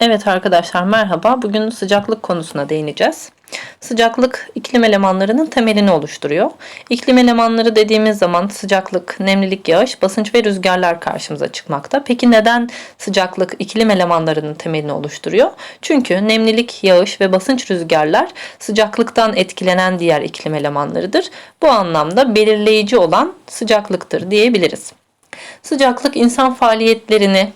Evet arkadaşlar merhaba. Bugün sıcaklık konusuna değineceğiz. Sıcaklık iklim elemanlarının temelini oluşturuyor. İklim elemanları dediğimiz zaman sıcaklık, nemlilik, yağış, basınç ve rüzgarlar karşımıza çıkmakta. Peki neden sıcaklık iklim elemanlarının temelini oluşturuyor? Çünkü nemlilik, yağış ve basınç rüzgarlar sıcaklıktan etkilenen diğer iklim elemanlarıdır. Bu anlamda belirleyici olan sıcaklıktır diyebiliriz. Sıcaklık insan faaliyetlerini,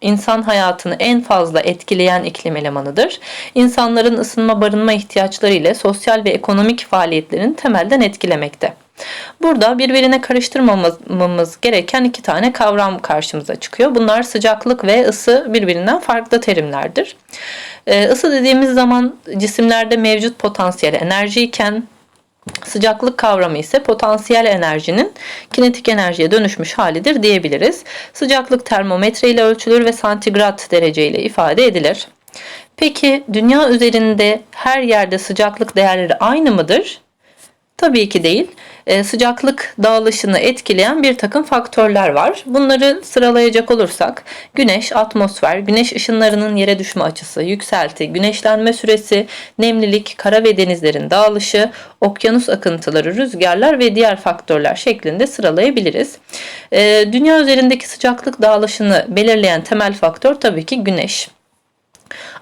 insan hayatını en fazla etkileyen iklim elemanıdır. İnsanların ısınma barınma ihtiyaçları ile sosyal ve ekonomik faaliyetlerini temelden etkilemekte. Burada birbirine karıştırmamamız gereken iki tane kavram karşımıza çıkıyor. Bunlar sıcaklık ve ısı birbirinden farklı terimlerdir. Isı dediğimiz zaman cisimlerde mevcut potansiyel enerji iken Sıcaklık kavramı ise potansiyel enerjinin kinetik enerjiye dönüşmüş halidir diyebiliriz. Sıcaklık termometre ile ölçülür ve santigrat derece ile ifade edilir. Peki dünya üzerinde her yerde sıcaklık değerleri aynı mıdır? Tabii ki değil. Ee, sıcaklık dağılışını etkileyen bir takım faktörler var. Bunları sıralayacak olursak güneş, atmosfer, güneş ışınlarının yere düşme açısı, yükselti, güneşlenme süresi, nemlilik, kara ve denizlerin dağılışı, okyanus akıntıları, rüzgarlar ve diğer faktörler şeklinde sıralayabiliriz. Ee, dünya üzerindeki sıcaklık dağılışını belirleyen temel faktör tabii ki güneş.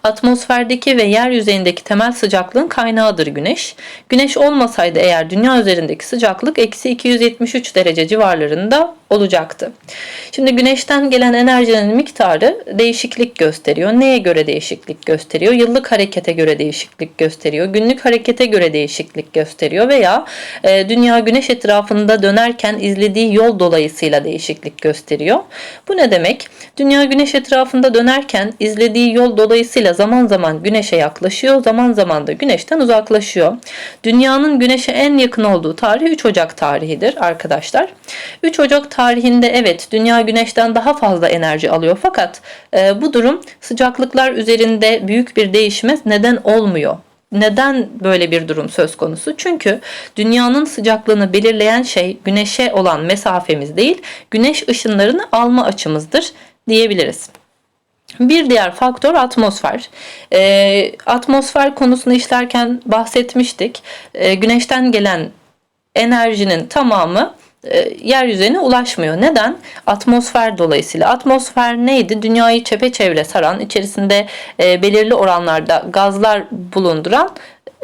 Atmosferdeki ve yer yüzeyindeki temel sıcaklığın kaynağıdır güneş. Güneş olmasaydı eğer dünya üzerindeki sıcaklık eksi 273 derece civarlarında olacaktı. Şimdi güneşten gelen enerjinin miktarı değişiklik gösteriyor. Neye göre değişiklik gösteriyor? Yıllık harekete göre değişiklik gösteriyor. Günlük harekete göre değişiklik gösteriyor veya e, dünya güneş etrafında dönerken izlediği yol dolayısıyla değişiklik gösteriyor. Bu ne demek? Dünya güneş etrafında dönerken izlediği yol dolayısıyla zaman zaman güneşe yaklaşıyor, zaman zaman da güneşten uzaklaşıyor. Dünyanın güneşe en yakın olduğu tarih 3 Ocak tarihidir arkadaşlar. 3 Ocak tarihinde evet dünya güneşten daha fazla enerji alıyor fakat e, bu durum sıcaklıklar üzerinde büyük bir değişime neden olmuyor. Neden böyle bir durum söz konusu? Çünkü dünyanın sıcaklığını belirleyen şey güneşe olan mesafemiz değil, güneş ışınlarını alma açımızdır diyebiliriz. Bir diğer faktör atmosfer. E, atmosfer konusunu işlerken bahsetmiştik. E, güneşten gelen enerjinin tamamı e, yeryüzüne ulaşmıyor. Neden? Atmosfer dolayısıyla. Atmosfer neydi? Dünyayı çepeçevre saran, içerisinde e, belirli oranlarda gazlar bulunduran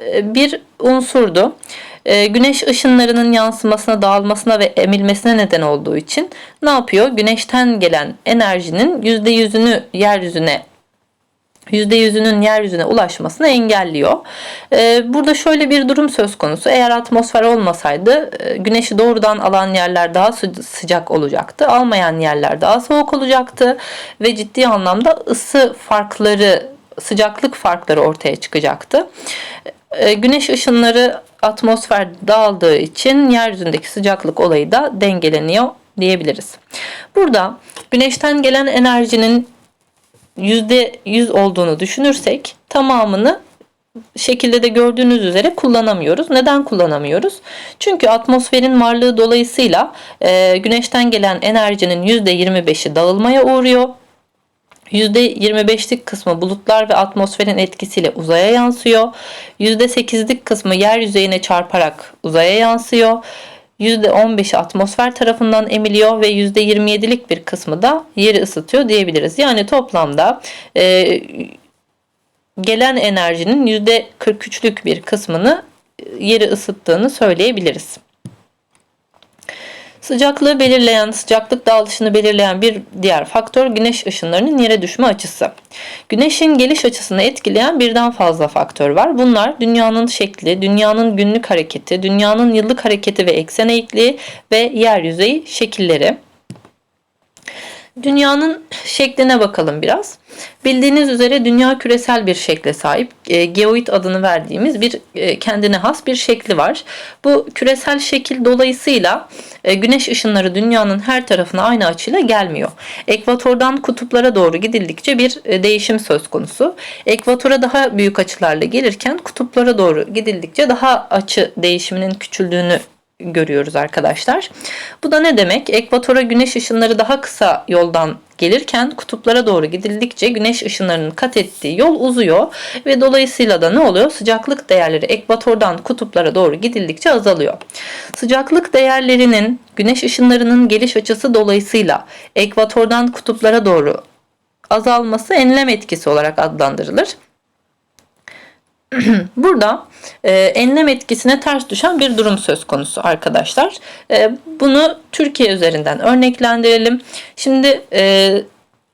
e, bir unsurdu. E, güneş ışınlarının yansımasına, dağılmasına ve emilmesine neden olduğu için ne yapıyor? Güneşten gelen enerjinin %100'ünü yeryüzüne %100'ünün yeryüzüne ulaşmasını engelliyor. Ee, burada şöyle bir durum söz konusu. Eğer atmosfer olmasaydı e, güneşi doğrudan alan yerler daha sıcak olacaktı. Almayan yerler daha soğuk olacaktı. Ve ciddi anlamda ısı farkları, sıcaklık farkları ortaya çıkacaktı. Ee, güneş ışınları atmosfer dağıldığı için yeryüzündeki sıcaklık olayı da dengeleniyor diyebiliriz. Burada güneşten gelen enerjinin %100 olduğunu düşünürsek tamamını şekilde de gördüğünüz üzere kullanamıyoruz. Neden kullanamıyoruz? Çünkü atmosferin varlığı dolayısıyla e, güneşten gelen enerjinin %25'i dağılmaya uğruyor. %25'lik kısmı bulutlar ve atmosferin etkisiyle uzaya yansıyor. %8'lik kısmı yer yüzeyine çarparak uzaya yansıyor. %15'i atmosfer tarafından emiliyor ve %27'lik bir kısmı da yeri ısıtıyor diyebiliriz. Yani toplamda e, gelen enerjinin %43'lük bir kısmını e, yeri ısıttığını söyleyebiliriz. Sıcaklığı belirleyen, sıcaklık dağılışını belirleyen bir diğer faktör güneş ışınlarının yere düşme açısı. Güneşin geliş açısını etkileyen birden fazla faktör var. Bunlar dünyanın şekli, dünyanın günlük hareketi, dünyanın yıllık hareketi ve eksen eğikliği ve yer yüzeyi şekilleri. Dünyanın şekline bakalım biraz. Bildiğiniz üzere dünya küresel bir şekle sahip. E, geoid adını verdiğimiz bir e, kendine has bir şekli var. Bu küresel şekil dolayısıyla e, güneş ışınları dünyanın her tarafına aynı açıyla gelmiyor. Ekvatordan kutuplara doğru gidildikçe bir değişim söz konusu. Ekvatora daha büyük açılarla gelirken kutuplara doğru gidildikçe daha açı değişiminin küçüldüğünü görüyoruz arkadaşlar. Bu da ne demek? Ekvatora güneş ışınları daha kısa yoldan gelirken kutuplara doğru gidildikçe güneş ışınlarının kat ettiği yol uzuyor ve dolayısıyla da ne oluyor? Sıcaklık değerleri ekvatordan kutuplara doğru gidildikçe azalıyor. Sıcaklık değerlerinin güneş ışınlarının geliş açısı dolayısıyla ekvatordan kutuplara doğru azalması enlem etkisi olarak adlandırılır. Burada e, enlem etkisine ters düşen bir durum söz konusu arkadaşlar. E, bunu Türkiye üzerinden örneklendirelim. Şimdi e,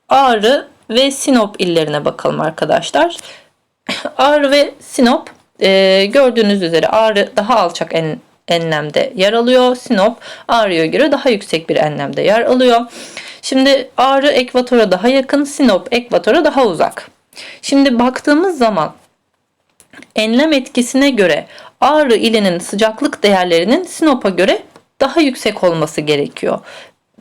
Ağrı ve Sinop illerine bakalım arkadaşlar. Ağrı ve Sinop e, gördüğünüz üzere Ağrı daha alçak en, enlemde yer alıyor. Sinop Ağrı'ya göre daha yüksek bir enlemde yer alıyor. Şimdi Ağrı ekvatora daha yakın, Sinop ekvatora daha uzak. Şimdi baktığımız zaman enlem etkisine göre Ağrı ilinin sıcaklık değerlerinin Sinop'a göre daha yüksek olması gerekiyor.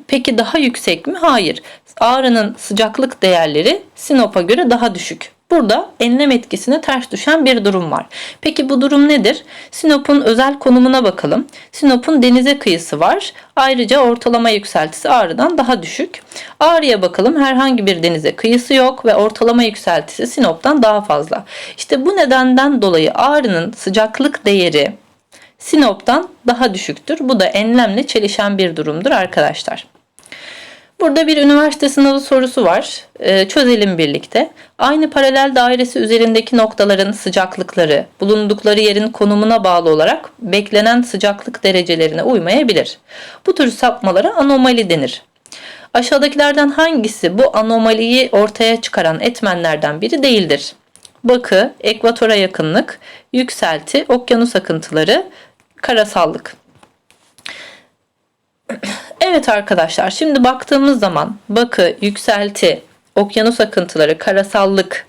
Peki daha yüksek mi? Hayır. Ağrı'nın sıcaklık değerleri Sinop'a göre daha düşük. Burada enlem etkisine ters düşen bir durum var. Peki bu durum nedir? Sinop'un özel konumuna bakalım. Sinop'un denize kıyısı var. Ayrıca ortalama yükseltisi Ağrı'dan daha düşük. Ağrı'ya bakalım herhangi bir denize kıyısı yok ve ortalama yükseltisi Sinop'tan daha fazla. İşte bu nedenden dolayı Ağrı'nın sıcaklık değeri Sinop'tan daha düşüktür. Bu da enlemle çelişen bir durumdur arkadaşlar. Burada bir üniversite sınavı sorusu var. Ee, çözelim birlikte. Aynı paralel dairesi üzerindeki noktaların sıcaklıkları bulundukları yerin konumuna bağlı olarak beklenen sıcaklık derecelerine uymayabilir. Bu tür sapmalara anomali denir. Aşağıdakilerden hangisi bu anomaliyi ortaya çıkaran etmenlerden biri değildir? Bakı, ekvatora yakınlık, yükselti, okyanus akıntıları, karasallık. Evet arkadaşlar şimdi baktığımız zaman bakı, yükselti, okyanus akıntıları, karasallık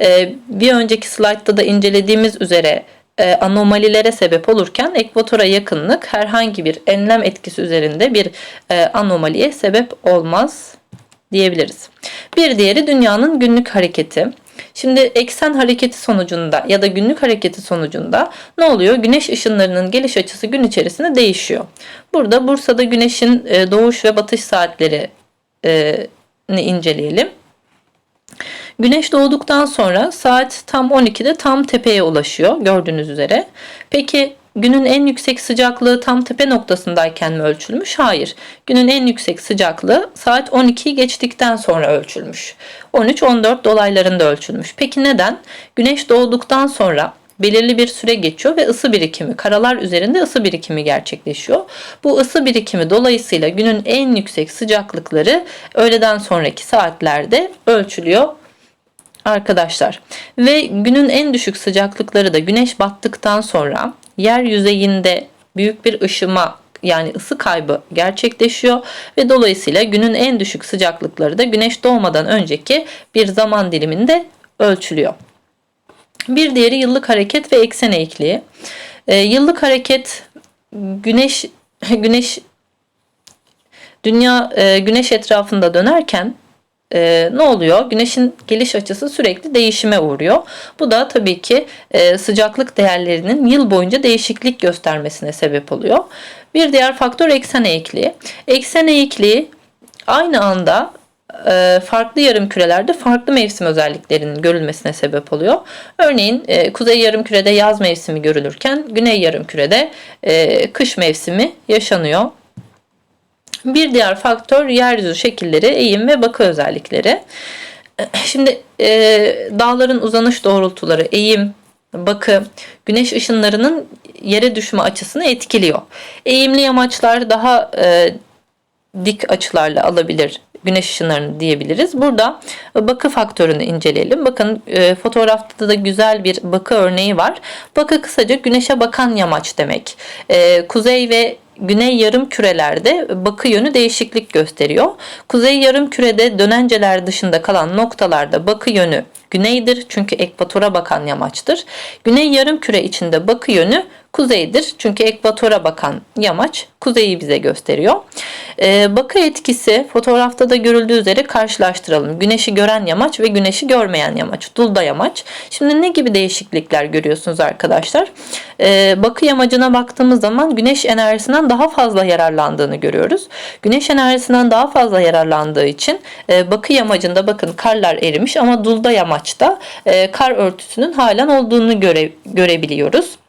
e, bir önceki slaytta da incelediğimiz üzere e, anomalilere sebep olurken ekvatora yakınlık herhangi bir enlem etkisi üzerinde bir e, anomaliye sebep olmaz diyebiliriz. Bir diğeri dünyanın günlük hareketi. Şimdi eksen hareketi sonucunda ya da günlük hareketi sonucunda ne oluyor? Güneş ışınlarının geliş açısı gün içerisinde değişiyor. Burada Bursa'da güneşin e, doğuş ve batış saatlerini inceleyelim. Güneş doğduktan sonra saat tam 12'de tam tepeye ulaşıyor gördüğünüz üzere. Peki günün en yüksek sıcaklığı tam tepe noktasındayken mi ölçülmüş? Hayır. Günün en yüksek sıcaklığı saat 12'yi geçtikten sonra ölçülmüş. 13-14 dolaylarında ölçülmüş. Peki neden? Güneş doğduktan sonra belirli bir süre geçiyor ve ısı birikimi, karalar üzerinde ısı birikimi gerçekleşiyor. Bu ısı birikimi dolayısıyla günün en yüksek sıcaklıkları öğleden sonraki saatlerde ölçülüyor arkadaşlar. Ve günün en düşük sıcaklıkları da güneş battıktan sonra yer yüzeyinde büyük bir ışıma yani ısı kaybı gerçekleşiyor ve dolayısıyla günün en düşük sıcaklıkları da güneş doğmadan önceki bir zaman diliminde ölçülüyor. Bir diğeri yıllık hareket ve eksen eğikliği. E, yıllık hareket güneş güneş dünya e, güneş etrafında dönerken e, ne oluyor? Güneşin geliş açısı sürekli değişime uğruyor. Bu da tabii ki e, sıcaklık değerlerinin yıl boyunca değişiklik göstermesine sebep oluyor. Bir diğer faktör eksen eğikliği. Eksen eğikliği aynı anda e, farklı yarım kürelerde farklı mevsim özelliklerinin görülmesine sebep oluyor. Örneğin e, kuzey yarım kürede yaz mevsimi görülürken güney yarım kürede e, kış mevsimi yaşanıyor. Bir diğer faktör yeryüzü şekilleri, eğim ve bakı özellikleri. Şimdi e, dağların uzanış doğrultuları, eğim, bakı, güneş ışınlarının yere düşme açısını etkiliyor. Eğimli yamaçlar daha e, dik açılarla alabilir güneş ışınlarını diyebiliriz. Burada bakı faktörünü inceleyelim. Bakın e, fotoğrafta da güzel bir bakı örneği var. Bakı kısaca güneşe bakan yamaç demek. E, kuzey ve güney yarım kürelerde bakı yönü değişiklik gösteriyor. Kuzey yarım kürede dönenceler dışında kalan noktalarda bakı yönü güneydir çünkü ekvatora bakan yamaçtır. Güney yarım küre içinde bakı yönü kuzeydir. Çünkü ekvatora bakan yamaç kuzeyi bize gösteriyor. Ee, bakı etkisi fotoğrafta da görüldüğü üzere karşılaştıralım. Güneşi gören yamaç ve güneşi görmeyen yamaç. Dulda yamaç. Şimdi ne gibi değişiklikler görüyorsunuz arkadaşlar? Ee, bakı yamacına baktığımız zaman güneş enerjisinden daha fazla yararlandığını görüyoruz. Güneş enerjisinden daha fazla yararlandığı için e, bakı yamacında bakın karlar erimiş ama dulda yamaçta e, kar örtüsünün halen olduğunu göre, görebiliyoruz.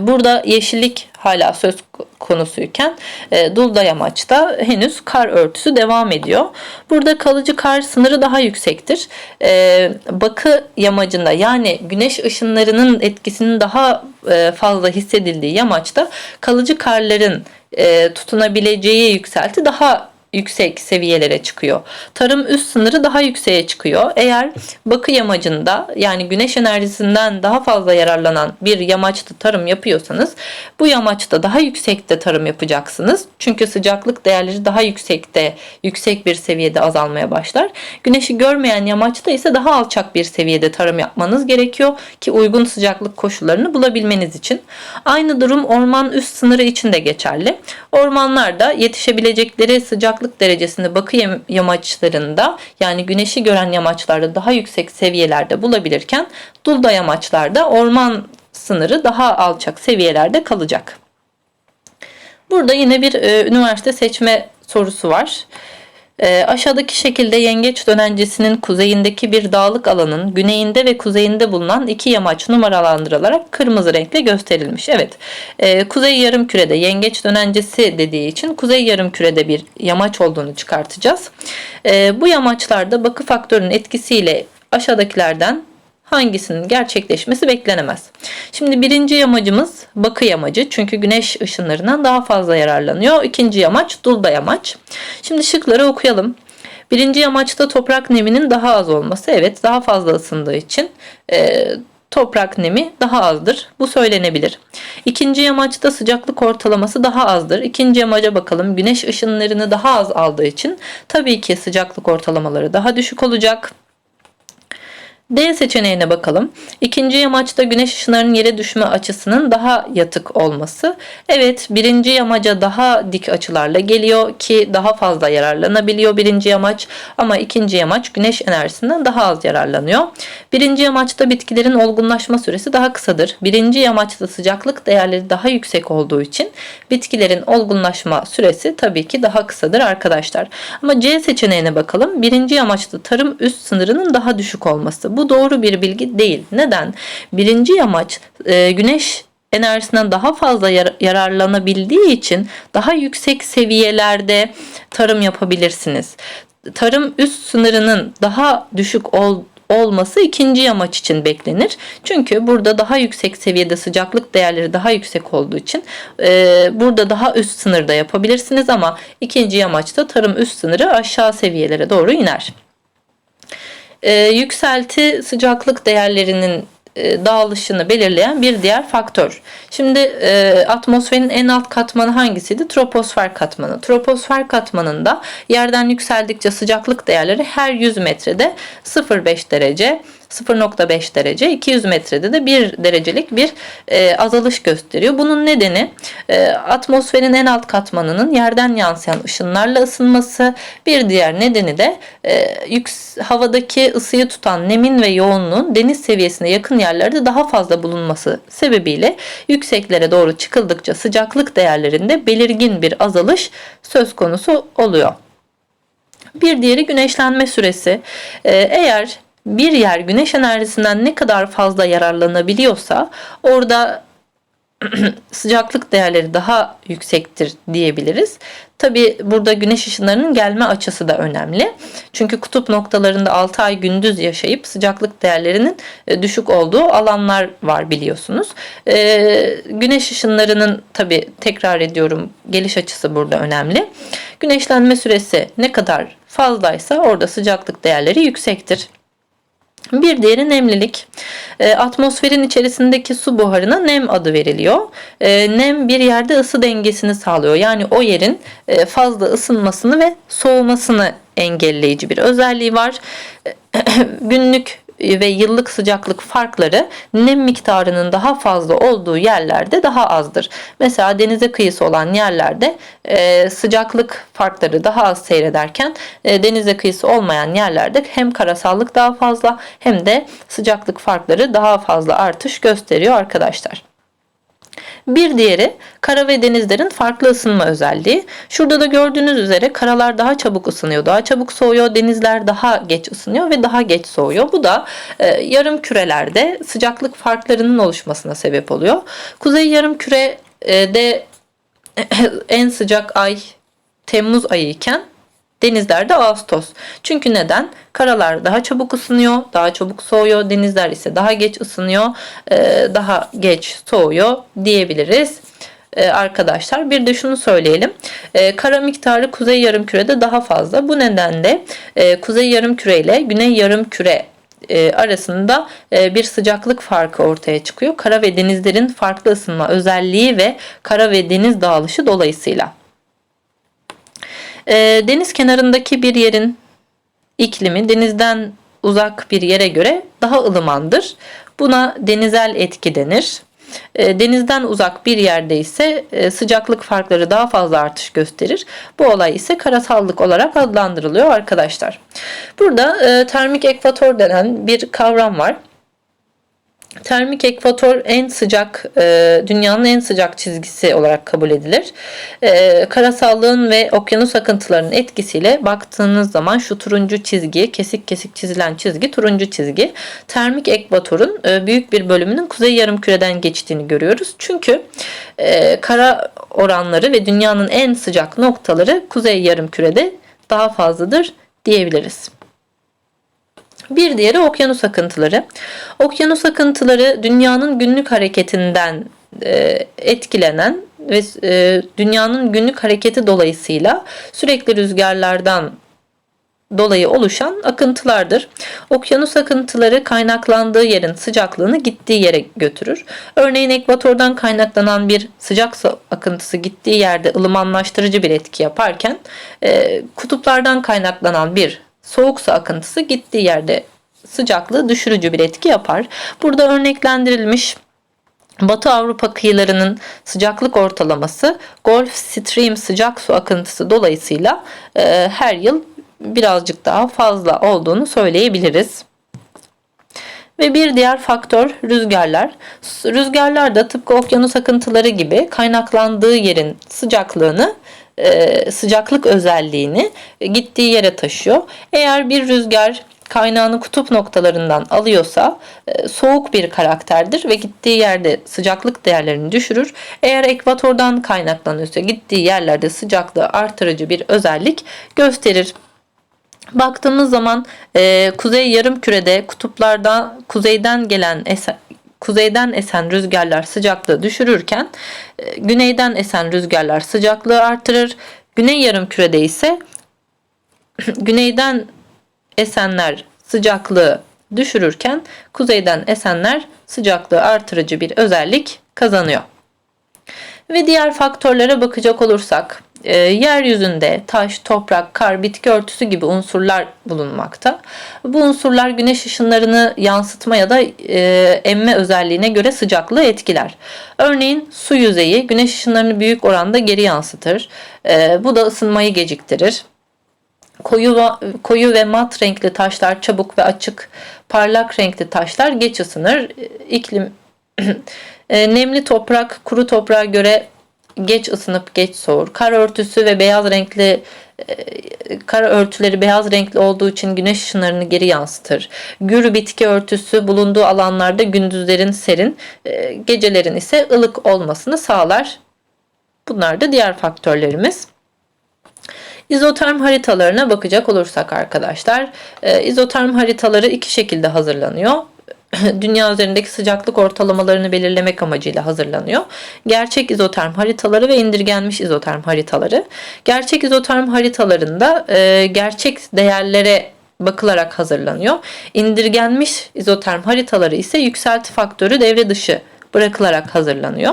Burada yeşillik hala söz konusuyken e, Dulda Yamaç'ta henüz kar örtüsü devam ediyor. Burada kalıcı kar sınırı daha yüksektir. E, bakı yamacında yani güneş ışınlarının etkisinin daha e, fazla hissedildiği yamaçta kalıcı karların e, tutunabileceği yükselti daha yüksek seviyelere çıkıyor. Tarım üst sınırı daha yükseğe çıkıyor. Eğer bakı yamacında yani güneş enerjisinden daha fazla yararlanan bir yamaçta tarım yapıyorsanız bu yamaçta daha yüksekte tarım yapacaksınız. Çünkü sıcaklık değerleri daha yüksekte, yüksek bir seviyede azalmaya başlar. Güneşi görmeyen yamaçta ise daha alçak bir seviyede tarım yapmanız gerekiyor ki uygun sıcaklık koşullarını bulabilmeniz için. Aynı durum orman üst sınırı için de geçerli. Ormanlarda yetişebilecekleri sıcak sıcaklık derecesini bakı yamaçlarında yani güneşi gören yamaçlarda daha yüksek seviyelerde bulabilirken dulda yamaçlarda orman sınırı daha alçak seviyelerde kalacak. Burada yine bir e, üniversite seçme sorusu var. E, aşağıdaki şekilde yengeç dönencesinin kuzeyindeki bir dağlık alanın güneyinde ve kuzeyinde bulunan iki yamaç numaralandırılarak kırmızı renkle gösterilmiş. Evet, e, kuzey yarım kürede yengeç dönencesi dediği için kuzey yarım kürede bir yamaç olduğunu çıkartacağız. E, bu yamaçlarda bakı faktörünün etkisiyle aşağıdakilerden hangisinin gerçekleşmesi beklenemez. Şimdi birinci yamacımız bakı yamacı çünkü güneş ışınlarından daha fazla yararlanıyor. İkinci yamaç dulda yamaç. Şimdi şıkları okuyalım. Birinci yamaçta toprak neminin daha az olması evet daha fazla ısındığı için e, toprak nemi daha azdır. Bu söylenebilir. İkinci yamaçta sıcaklık ortalaması daha azdır. İkinci yamaca bakalım. Güneş ışınlarını daha az aldığı için tabii ki sıcaklık ortalamaları daha düşük olacak. D seçeneğine bakalım. İkinci yamaçta güneş ışınlarının yere düşme açısının daha yatık olması. Evet birinci yamaca daha dik açılarla geliyor ki daha fazla yararlanabiliyor birinci yamaç ama ikinci yamaç güneş enerjisinden daha az yararlanıyor. Birinci yamaçta bitkilerin olgunlaşma süresi daha kısadır. Birinci yamaçta sıcaklık değerleri daha yüksek olduğu için bitkilerin olgunlaşma süresi tabii ki daha kısadır arkadaşlar. Ama C seçeneğine bakalım. Birinci yamaçta tarım üst sınırının daha düşük olması. Bu doğru bir bilgi değil. Neden? Birinci yamaç e, güneş enerjisinden daha fazla yar- yararlanabildiği için daha yüksek seviyelerde tarım yapabilirsiniz. Tarım üst sınırının daha düşük ol, olması ikinci yamaç için beklenir. Çünkü burada daha yüksek seviyede sıcaklık değerleri daha yüksek olduğu için e, burada daha üst sınırda yapabilirsiniz ama ikinci yamaçta tarım üst sınırı aşağı seviyelere doğru iner. E, yükselti sıcaklık değerlerinin e, dağılışını belirleyen bir diğer faktör. Şimdi e, atmosferin en alt katmanı hangisiydi? Troposfer katmanı. Troposfer katmanında yerden yükseldikçe sıcaklık değerleri her 100 metrede 0,5 derece 0.5 derece 200 metrede de 1 derecelik bir e, azalış gösteriyor. Bunun nedeni e, atmosferin en alt katmanının yerden yansıyan ışınlarla ısınması. Bir diğer nedeni de e, yüks, havadaki ısıyı tutan nemin ve yoğunluğun deniz seviyesine yakın yerlerde daha fazla bulunması sebebiyle yükseklere doğru çıkıldıkça sıcaklık değerlerinde belirgin bir azalış söz konusu oluyor. Bir diğeri güneşlenme süresi. Ee, eğer bir yer güneş enerjisinden ne kadar fazla yararlanabiliyorsa orada sıcaklık değerleri daha yüksektir diyebiliriz. Tabi burada güneş ışınlarının gelme açısı da önemli. Çünkü kutup noktalarında 6 ay gündüz yaşayıp sıcaklık değerlerinin e, düşük olduğu alanlar var biliyorsunuz. Ee, güneş ışınlarının tabi tekrar ediyorum geliş açısı burada önemli. Güneşlenme süresi ne kadar fazlaysa orada sıcaklık değerleri yüksektir. Bir diğeri nemlilik. E, atmosferin içerisindeki su buharına nem adı veriliyor. E, nem bir yerde ısı dengesini sağlıyor. Yani o yerin e, fazla ısınmasını ve soğumasını engelleyici bir özelliği var. günlük ve yıllık sıcaklık farkları nem miktarının daha fazla olduğu yerlerde daha azdır. Mesela denize kıyısı olan yerlerde e, sıcaklık farkları daha az seyrederken e, denize kıyısı olmayan yerlerde hem karasallık daha fazla hem de sıcaklık farkları daha fazla artış gösteriyor arkadaşlar. Bir diğeri kara ve denizlerin farklı ısınma özelliği. Şurada da gördüğünüz üzere karalar daha çabuk ısınıyor, daha çabuk soğuyor, denizler daha geç ısınıyor ve daha geç soğuyor. Bu da e, yarım kürelerde sıcaklık farklarının oluşmasına sebep oluyor. Kuzey yarım kürede en sıcak ay Temmuz ayı iken denizlerde Ağustos. Çünkü neden? Karalar daha çabuk ısınıyor, daha çabuk soğuyor. Denizler ise daha geç ısınıyor, e, daha geç soğuyor diyebiliriz e, arkadaşlar. Bir de şunu söyleyelim. E, kara miktarı kuzey yarımkürede daha fazla. Bu nedenle kuzey yarımküre ile güney yarımküre arasında bir sıcaklık farkı ortaya çıkıyor. Kara ve denizlerin farklı ısınma özelliği ve kara ve deniz dağılışı dolayısıyla. E, deniz kenarındaki bir yerin iklimi denizden uzak bir yere göre daha ılımandır. Buna denizel etki denir. E, denizden uzak bir yerde ise e, sıcaklık farkları daha fazla artış gösterir. Bu olay ise karasallık olarak adlandırılıyor arkadaşlar. Burada e, termik ekvator denen bir kavram var. Termik ekvator en sıcak, e, dünyanın en sıcak çizgisi olarak kabul edilir. E, karasallığın ve okyanus akıntılarının etkisiyle baktığınız zaman şu turuncu çizgi, kesik kesik çizilen çizgi turuncu çizgi. Termik ekvatorun e, büyük bir bölümünün kuzey yarımküreden geçtiğini görüyoruz. Çünkü kara oranları ve dünyanın en sıcak noktaları kuzey yarımkürede daha fazladır diyebiliriz. Bir diğeri okyanus akıntıları. Okyanus akıntıları dünyanın günlük hareketinden e, etkilenen ve e, dünyanın günlük hareketi dolayısıyla sürekli rüzgarlardan dolayı oluşan akıntılardır. Okyanus akıntıları kaynaklandığı yerin sıcaklığını gittiği yere götürür. Örneğin ekvatordan kaynaklanan bir sıcak su akıntısı gittiği yerde ılımanlaştırıcı bir etki yaparken e, kutuplardan kaynaklanan bir soğuk su akıntısı gittiği yerde sıcaklığı düşürücü bir etki yapar. Burada örneklendirilmiş Batı Avrupa kıyılarının sıcaklık ortalaması Gulf Stream sıcak su akıntısı dolayısıyla e, her yıl birazcık daha fazla olduğunu söyleyebiliriz. Ve bir diğer faktör rüzgarlar. Rüzgarlar da tıpkı okyanus akıntıları gibi kaynaklandığı yerin sıcaklığını e, sıcaklık özelliğini gittiği yere taşıyor. Eğer bir rüzgar kaynağını kutup noktalarından alıyorsa e, soğuk bir karakterdir ve gittiği yerde sıcaklık değerlerini düşürür. Eğer ekvatordan kaynaklanıyorsa gittiği yerlerde sıcaklığı artırıcı bir özellik gösterir. Baktığımız zaman e, kuzey yarım kürede kutuplarda kuzeyden gelen esen, kuzeyden esen rüzgarlar sıcaklığı düşürürken e, güneyden esen rüzgarlar sıcaklığı artırır. Güney yarım kürede ise güneyden esenler sıcaklığı düşürürken kuzeyden esenler sıcaklığı artırıcı bir özellik kazanıyor. Ve diğer faktörlere bakacak olursak e, yeryüzünde taş, toprak, kar, bitki örtüsü gibi unsurlar bulunmakta. Bu unsurlar güneş ışınlarını yansıtma ya da e, emme özelliğine göre sıcaklığı etkiler. Örneğin su yüzeyi güneş ışınlarını büyük oranda geri yansıtır. E, bu da ısınmayı geciktirir. Koyu, koyu ve mat renkli taşlar çabuk ve açık, parlak renkli taşlar geç ısınır. İklim e, nemli toprak kuru toprağa göre geç ısınıp geç soğur. Kar örtüsü ve beyaz renkli e, kar örtüleri beyaz renkli olduğu için güneş ışınlarını geri yansıtır. Gür bitki örtüsü bulunduğu alanlarda gündüzlerin serin, e, gecelerin ise ılık olmasını sağlar. Bunlar da diğer faktörlerimiz. İzoterm haritalarına bakacak olursak arkadaşlar, izoterm haritaları iki şekilde hazırlanıyor. Dünya üzerindeki sıcaklık ortalamalarını belirlemek amacıyla hazırlanıyor. Gerçek izoterm haritaları ve indirgenmiş izoterm haritaları. Gerçek izoterm haritalarında e, gerçek değerlere bakılarak hazırlanıyor. İndirgenmiş izoterm haritaları ise yükselti faktörü devre dışı bırakılarak hazırlanıyor.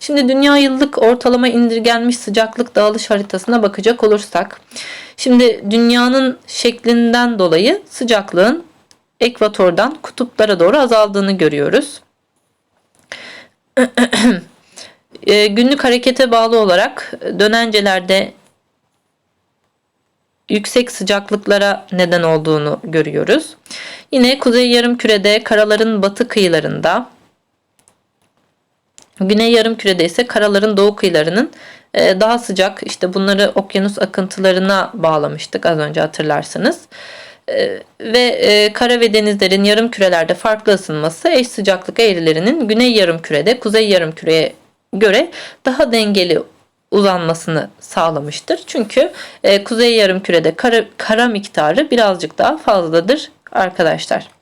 Şimdi dünya yıllık ortalama indirgenmiş sıcaklık dağılış haritasına bakacak olursak. Şimdi dünyanın şeklinden dolayı sıcaklığın ekvatordan kutuplara doğru azaldığını görüyoruz. E, günlük harekete bağlı olarak dönencelerde yüksek sıcaklıklara neden olduğunu görüyoruz. Yine kuzey yarımkürede karaların batı kıyılarında, güney yarımkürede ise karaların doğu kıyılarının e, daha sıcak işte bunları okyanus akıntılarına bağlamıştık az önce hatırlarsınız. E, ve e, kara ve denizlerin yarım kürelerde farklı ısınması eş sıcaklık eğrilerinin güney yarım kürede kuzey yarım küreye göre daha dengeli uzanmasını sağlamıştır. Çünkü e, kuzey yarım kürede kara, kara miktarı birazcık daha fazladır arkadaşlar.